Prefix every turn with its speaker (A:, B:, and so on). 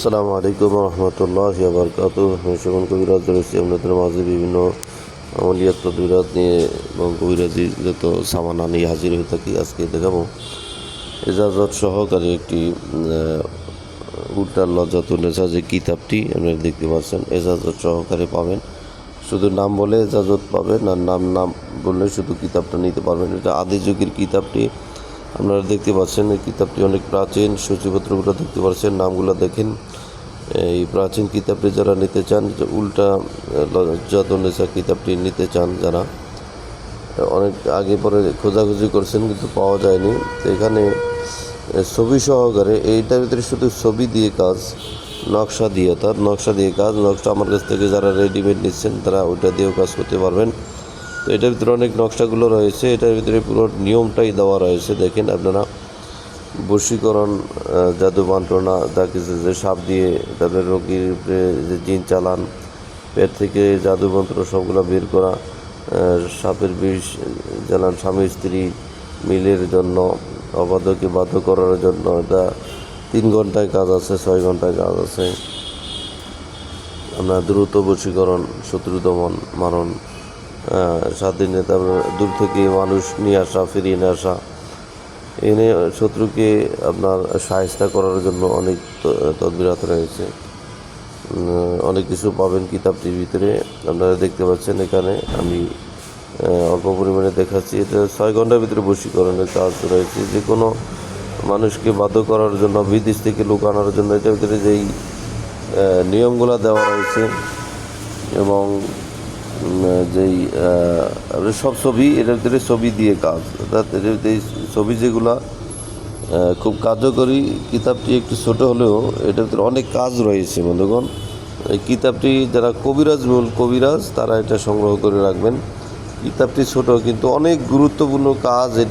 A: আসসালামু আলাইকুম রহমতুল্লাহ বরকাত আমি শোভন কবিরাজ রয়েছি আপনাদের মাঝে বিভিন্ন আমলিয়াত তদবিরাত নিয়ে এবং কবিরাজি যত সামানা নিয়ে হাজির হয়ে থাকি, আজকে দেখাবো। এজাজত সহকারে একটি উল্টার লজ্জাতুন্নেসা যে কিতাবটি আপনারা দেখতে পাচ্ছেন। এজাজত সহকারে পাবেন। শুধু নাম বলে এজাজত পাবেন, আর নাম নাম বললে শুধু কিতাবটা নিতে পারবেন। এটা আদি যুগের কিতাবটি। আপনারা দেখতে পাচ্ছেন, এই কিতাবটি অনেক প্রাচীন, সূচিপত্রগুলো দেখতে পাচ্ছেন, নামগুলো দেখেন। এই প্রাচীন কিতাবটি যারা নিতে চান উল্টা লজ্জাতুন্নেসা কিতাবটি নিতে চান যারা, অনেক আগে পরে খোঁজাখুঁজি করছেন, কিন্তু পাওয়া যায়নি। এখানে ছবি সহকারে, এইটার ভিতরে শুধু ছবি দিয়ে কাজ, নকশা দিয়ে তার নকশা দিয়ে কাজ, নকশা আমার কাছ থেকে যারা রেডিমেড নিচ্ছেন, তারা ওইটা দিয়েও কাজ করতে পারবেন। এটার ভিতরে অনেক নকশাগুলো রয়েছে। এটার ভিতরে পুরো নিয়মটাই দেওয়া রয়েছে। দেখেন আপনারা বশীকরণ জাদু মন্ত্রণা যা কিছু যে সাপ দিয়ে তাদের রোগীর যে জিন চালান, পেট থেকে জাদু মন্ত্র সবগুলো বের করা সাপের বিষ জ্বালান স্বামী, স্ত্রী মিলের জন্য, অবাধকে বাধ্য করার জন্য, এটা তিন ঘন্টায় কাজ আছে, ছয় ঘন্টায় কাজ আছে। আমরা দ্রুত বশীকরণ শত্রু দমন মারণ তারপরে দূর থেকে মানুষ নিয়ে আসা, ফিরিয়ে নিয়ে আসা। এনে শত্রুকে আপনার সাহায্য করার জন্য অনেক তদবিরাত রয়েছে। অনেক কিছু পাবেন কিতাবটির ভিতরে আপনারা দেখতে পাচ্ছেন এখানে আমি অল্প পরিমাণে দেখাচ্ছি। এটা ছয় ঘণ্টার ভিতরে বশীকরণের কাজ রয়েছে। যে কোনো মানুষকে বাধ্য করার জন্য, বিদেশ থেকে লোক আনার জন্য এটার ভিতরে যেই নিয়মগুলো দেওয়া রয়েছে এবং যেই সব ছবি, এটার ভিতরে ছবি দিয়ে কাজ। অর্থাৎ এটার ভিতরে ছবি যেগুলা খুব কার্যকরী, কিতাবটি একটু ছোট হলেও এটার ভিতরে অনেক কাজ রয়েছে, বন্ধুগণ। এই কিতাবটি যারা কবিরাজ, মূল কবিরাজ, তারা এটা সংগ্রহ করে রাখবেন। কিতাবটি ছোট কিন্তু অনেক গুরুত্বপূর্ণ কাজ, এটা